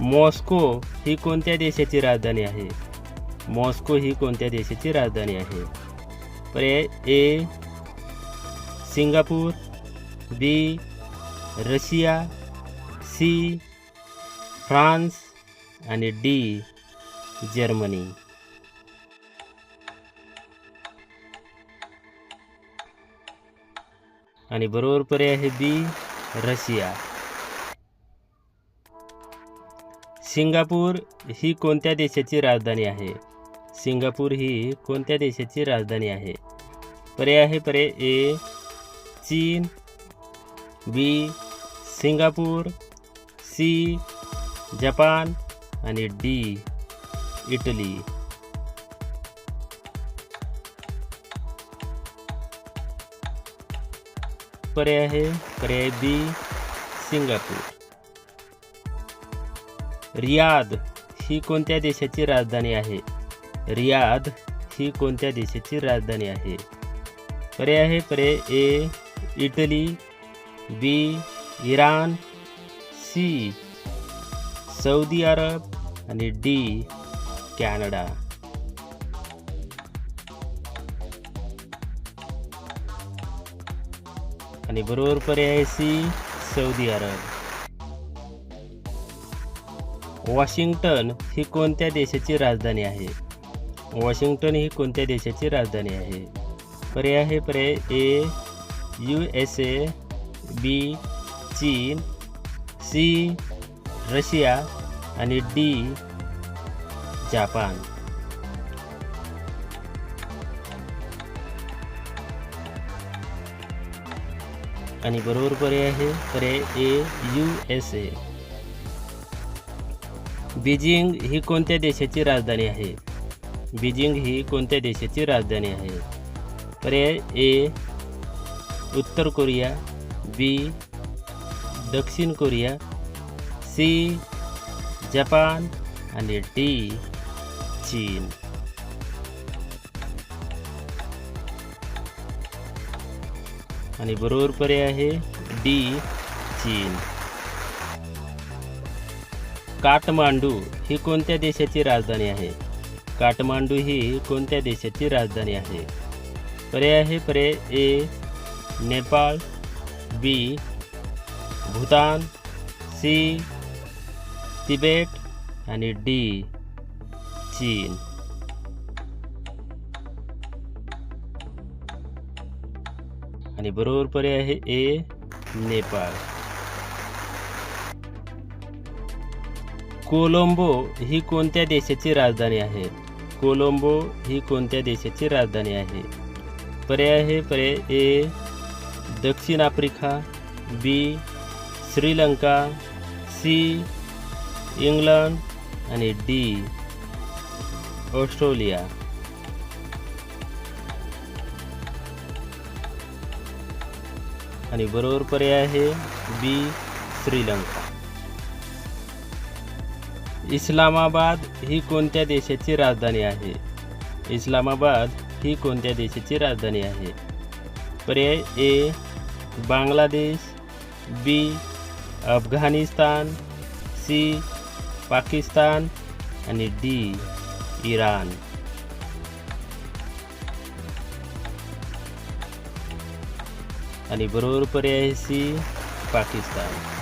Moscow ही कोणत्या देशाची राजधानी आहे? मॉस्को ही कोणत्या देशाची राजधानी आहे? पर्याय A Singapore B Russia C France आणि डी जर्मनी. आणि बरोबर पर्याय आहे बी रशिया. सिंगापूर ही कोणत्या देशाची राजधानी आहे? सिंगापूर ही कोणत्या देशाची राजधानी आहे? पर्याय आहे पर्याय ए चीन बी सिंगापूर सी जपान आणि डी इटली. पर्याय आहे पर्याय बी सिंगापूर. रियाद ही कोणत्या देशाची राजधानी आहे? रियाद ही कोणत्या देशाची राजधानी आहे? पर्याय आहे पर्याय A Italy B Iran C Saudi Arab आणि डी कॅनडा. आणि बरोबर पर्याय आहे सी सौदी अरब. वॉशिंग्टन ही कोणत्या देशाची राजधानी आहे? वॉशिंग्टन ही कोणत्या देशाची राजधानी आहे? पर्याय आहे पर्याय A U S A B चीन सी रशिया आणि डी जापान. आणि बरोबर पर्याय आहे पर्याय A U S A. Beijing ही कोणत्या देशाची राजधानी आहे? बीजिंग ही कोणत्या देशाची राजधानी आहे? पर्याय ए उत्तर कोरिया बी दक्षिण कोरिया सी जपान आणि डी चीन. आणि बरोबर पर्याय आहे डी चीन. काठमांडू ही कोणत्या देशाची राजधानी आहे? काठमांडू ही कोणत्या देशाची राजधानी आहे? पर्याय आहे पर्याय A Nepal B Bhutan C Tibet आणि डी चीन. आणि बरोबर पर्याय आहे ए नेपाळ. कोलंबो ही कोणत्या देशाची राजधानी आहे? कोलंबो ही कोणत्या देशाची राजधानी आहे? पर्याय आहे पर्याय ए दक्षिण Africa B Sri Lanka C England आणि डी ऑस्ट्रेलिया. आणि बरोबर पर्याय आहे बी श्रीलंका. इस्लामाबाद ही कोणत्या देशाची राजधानी आहे? इस्लामाबाद ही कोणत्या देशाची राजधानी आहे? पर्याय A Bangladesh B Afghanistan C Pakistan आणि डी इराण. आणि बरोबर पर्याय सी पाकिस्तान.